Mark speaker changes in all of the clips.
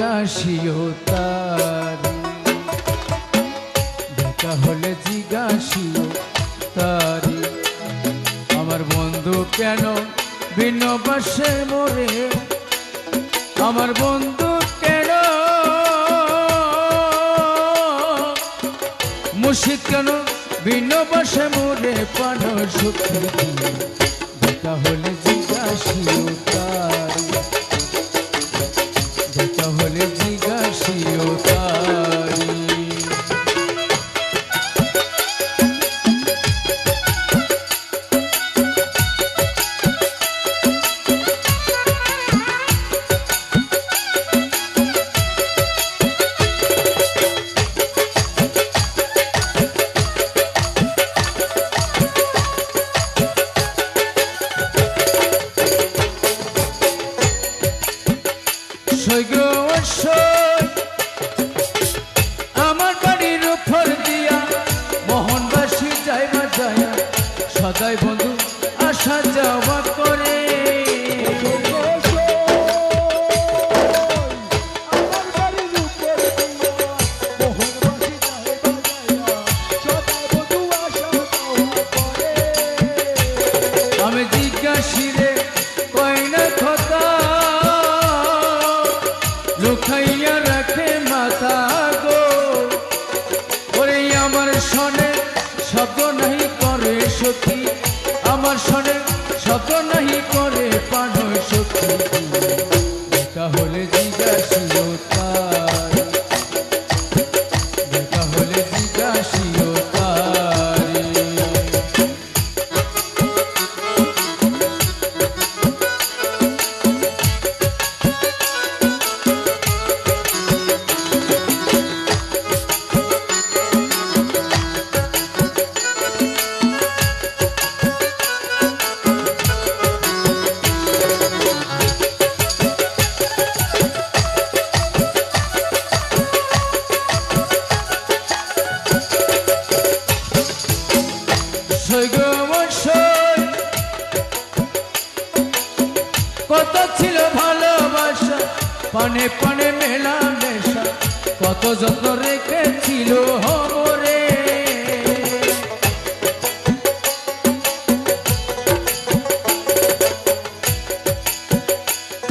Speaker 1: জিজ্ঞাসিও তারি। দেখা হলে জিজ্ঞাসিও তারি। আমার বন্ধু কেন ভিন্ন পাশে মরে? আমার বন্ধু কেন মুর্শিদ কেন ভিন্ন পাশে মরে? পান সুখী দেখা হলে জিজ্ঞাসিও তারি। দেখা সৈগ সই আমার বাড়ির উপর দিয়া মোহনবাসী যাইবা যায়া। সদাই বন্ধু আসা যাওয়া করে। লুকাইয়া রাখে মাথা গো। ওরে আমার সনে শব্দ নাহি করে সখী। আমার সনে শব্দ নাহি করে কত ছিল ভালোবাসা? পানে পানে মেলা মেশা কত যত্ন রেখেছিল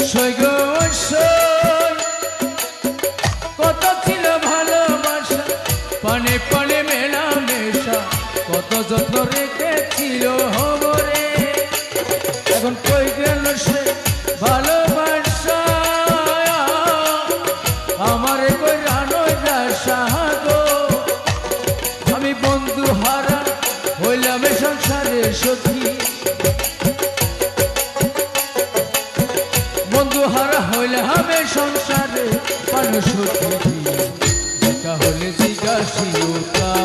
Speaker 1: সই কত ছিল ভালোবাসা? পানে সখী। বন্ধু হারা হইলে হবে সংসারে মানুষ হলে জিজ্ঞাসিও তার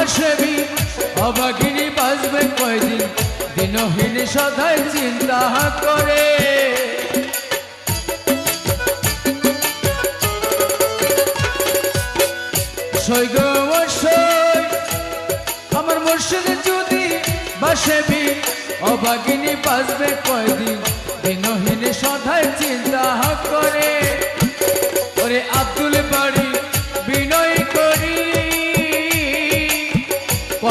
Speaker 1: বাসবি অবাগিনী বাঁচবে কয়দিন? দিনহীন সদাই চিন্তা করে। আমার মুর্শিদ যদি বাসবি অবাগিনী বাঁচবে কয়দিন? দিনহীন সদাই চিন্তা করে। আব্দুল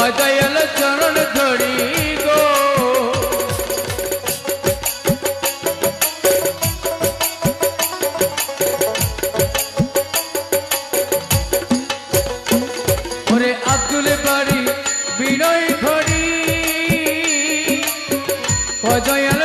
Speaker 1: পদায়াল চরণ ধরি গো। ওরে আব্দুল বাড়ি বিনয় ঘড়ি পদায়াল